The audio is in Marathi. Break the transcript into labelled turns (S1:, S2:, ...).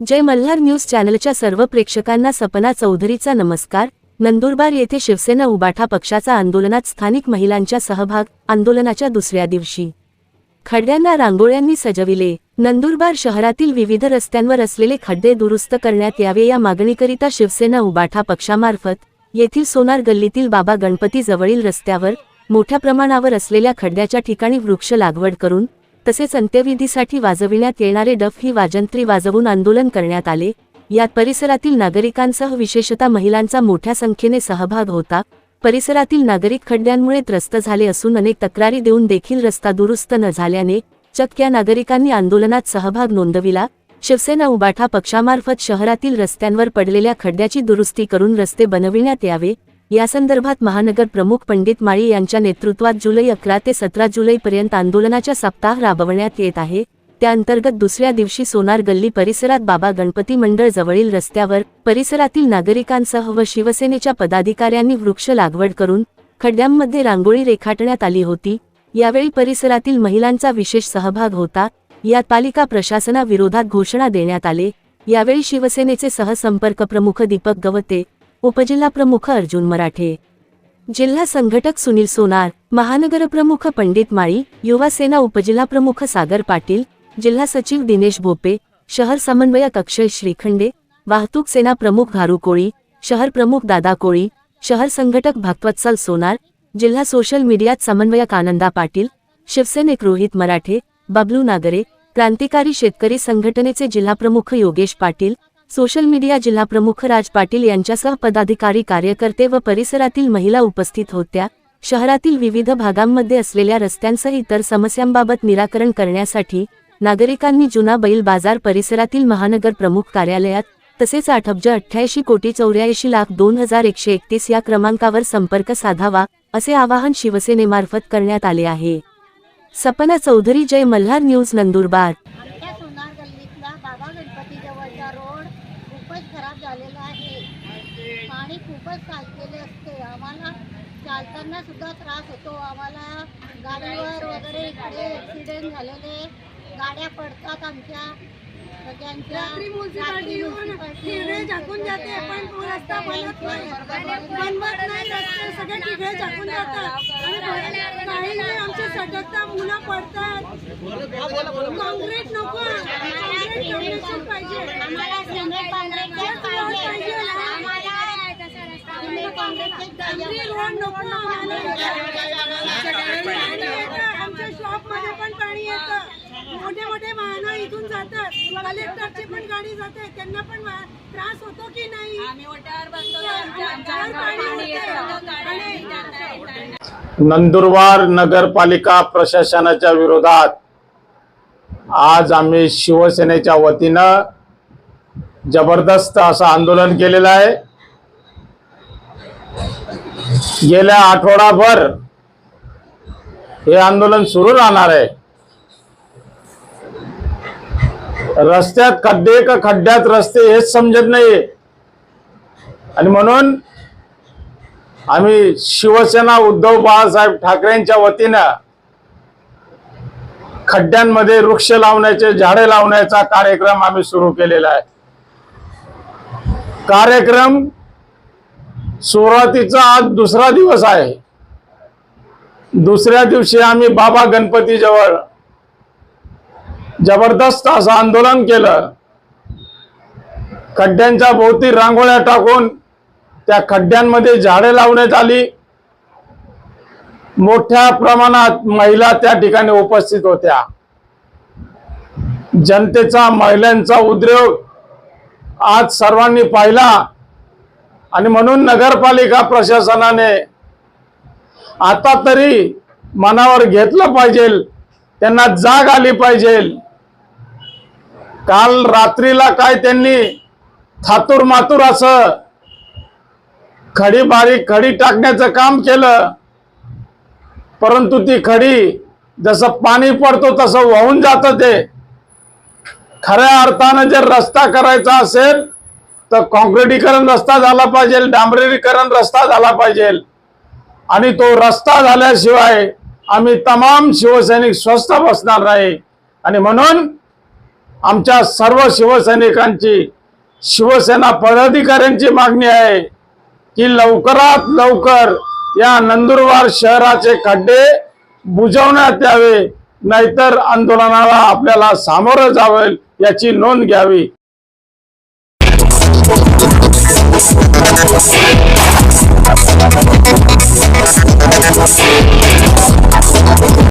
S1: जय मल्हार न्यूज चॅनलच्या सर्व प्रेक्षकांना सपना चौधरीचा नमस्कार. नंदुरबार येथे शिवसेना उबाठा पक्षाचा आंदोलनात स्थानिक महिलांच्या सहभाग आंदोलनाच्या दुसऱ्या दिवशी. खड्ड्यांना रांगोळ्यांनी सजविले. नंदुरबार शहरातील विविध रस्त्यांवर असलेले खड्डे दुरुस्त करण्यात यावे या मागणीकरिता शिवसेना उबाठा पक्षामार्फत येथील सोनार गल्लीतील बाबा गणपती जवळील रस्त्यावर मोठ्या प्रमाणावर असलेल्या खड्ड्याच्या ठिकाणी वृक्ष लागवड करून तसेच अंत्यविधीसाठी वाजविण्यात येणारे डफ ही वाजंत्री वाजवून आंदोलन करण्यात आले. यात परिसरातील नागरिकांसह विशेषतः महिलांचा मोठ्या संख्येने सहभाग होता. परिसरातील नागरिक खड्ड्यांमुळे त्रस्त झाले असून अनेक तक्रारी देऊन देखील रस्ता दुरुस्त न झाल्याने चक्क या नागरिकांनी आंदोलनात सहभाग नोंदविला. शिवसेना उबाठा पक्षामार्फत शहरातील रस्त्यांवर पडलेल्या खड्ड्याची दुरुस्ती करून रस्ते बनविण्यात यावे. यासंदर्भात महानगर प्रमुख पंडित माळी यांच्या नेतृत्वात जुलै अकरा ते सतरा जुलैपर्यंत आंदोलनाच्या सप्ताह राबवण्यात येत आहे. त्याअंतर्गत दुसऱ्या दिवशी सोनार गल्ली परिसरात बाबा गणपती मंडळ जवळील रस्त्यावर परिसरातील नागरिकांसह व शिवसेनेच्या पदाधिकाऱ्यांनी वृक्ष लागवड करून खड्ड्यांमध्ये रांगोळी रेखाटण्यात आली होती. यावेळी परिसरातील महिलांचा विशेष सहभाग होता. यात पालिका प्रशासनाविरोधात घोषणा देण्यात आले. यावेळी शिवसेनेचे सहसंपर्क प्रमुख दीपक गवते उपजिल्हा प्रमुख अर्जुन मराठे. जिल्हा संघटक सुनील सोनार महानगरप्रमुख पंडित माळी युवा सेना उपजिल्हा प्रमुख सागर पाटील जिल्हा सचिव दिनेश भोपे शहर समन्वयक अक्षय श्रीखंडे वाहतूक सेना प्रमुख घारू कोळी शहर प्रमुख दादा कोळी शहर संघटक भक्तवत्सल सोनार जिल्हा सोशल मीडियात समन्वयक आनंदा पाटील शिवसेनेक रोहित मराठे बबलू नागरे क्रांतिकारी शेतकरी संघटनेचे जिल्हाप्रमुख योगेश पाटील सोशल मीडिया जिल्हाप्रमुख राज पाटील यांच्यासह पदाधिकारी कार्यकर्ते व परिसरातील महिला उपस्थित होत्या. शहरातील विविध भागांमध्ये असलेल्या रस्त्यांसह इतर समस्यांबाबत निराकरण करण्यासाठी नागरिकांनी जुना बैल बाजार परिसरातील महानगर प्रमुख कार्यालयात तसेच आठ अब्ज अठ्ठ्याऐंशी कोटी चौऱ्याऐंशी लाख दोन हजार एकशे एकतीस या क्रमांकावर संपर्क साधावा असे आवाहन शिवसेनेमार्फत करण्यात आले आहे. सपना चौधरी जय मल्हार न्यूज नंदुरबार
S2: आमच्या सोनार गल्लीतला बाबा गणपती जवळचा रोड खूपच खराब झालेलं आहे. पाणी खूपच साचलेले असते. आम्हाला चालताना सुद्धा त्रास होतो. आम्हाला गाडीवर वगैरे इकडे ॲक्सिडेंट झालेले. गाड्या पडतात आमच्या.
S3: रात्री म्युन्सिपाल्टी येऊन
S2: म्युन्सिपाल्टी
S3: ठिगळे झाकून जाते पण तो रस्ता बनत नाही. बनवत नाही रस्ते सगळे ठिगळे झाकून जातात. काही नाही आमचे सटकता मुलं पडतात. काँक्रीट नको डोनेशन पाहिजे.
S2: पाहिजे.
S3: रोड नको आमच्या शॉपमध्ये पण पाणी येतं. मोठे मोठे वाहनं इथून जातात. कलेक्टरची पण गाडी जाते त्यांना पण त्रास होतो की नाही? आम्ही ओट्यावर पाणी होतं. आणि
S4: नंदुरबार नगरपालिका प्रशासनाच्या विरोधात आज आम्ही शिवसेनेच्या वतीनं जबरदस्त असं आंदोलन केलेलं आहे. गेल्या आठवडाभर हे आंदोलन सुरू राहणार आहे. रस्त्यात खड्डे का खड्ड्यात रस्ते हेच समजत नाही आणि म्हणून आम्ही शिवसेना उद्धव बाळासाहेब ठाकरेंच्या वतीनं खड्ड्यांमध्ये वृक्ष लावण्याचे झाडे लावण्याचा कार्यक्रम आम्ही सुरू केलेला आहे. कार्यक्रम सुरुवातीचा आज दुसरा दिवस आहे. दुसऱ्या दिवशी आम्ही बाबा गणपती जवळ जबरदस्त असं आंदोलन केलं. खड्ड्यांच्या भोवती रांगोळ्या टाकून त्या खड्ड्यांमध्ये झाडे लावण्यात आली मोठ्या प्रमाणात महिला त्या ठिकाणी उपस्थित होत्या. जनतेचा महिलांचा उद्योग आज सर्वांनी पाहिला आणि म्हणून नगरपालिका प्रशासनाने आता तरी मनावर घेतलं पाहिजे त्यांना जाग आली पाहिजे. काल रात्रीला काय त्यांनी थातूर मातूर असं खडी बारीक खडी टाकण्याचं काम केलं. परंतु ती खडी जसं पाणी पडतो तसं वाहून जातं ते. खऱ्या अर्थानं जर रस्ता करायचा असेल तर कॉन्क्रिटीकरण रस्ता झाला पाहिजे डांबरीकरण रस्ता झाला पाहिजे. आणि तो रस्ता झाल्याशिवाय आम्ही तमाम शिवसैनिक स्वस्थ बसणार नाही. आणि म्हणून आमच्या सर्व शिवसैनिकांची शिवसेना पदाधिकाऱ्यांची मागणी आहे की लवकरात लवकर या नंदुरबार शहराचे खड्डे बुजवण्यात यावे नाहीतर आंदोलनाला आपल्याला सामोरं जावं याची नोंद घ्यावी.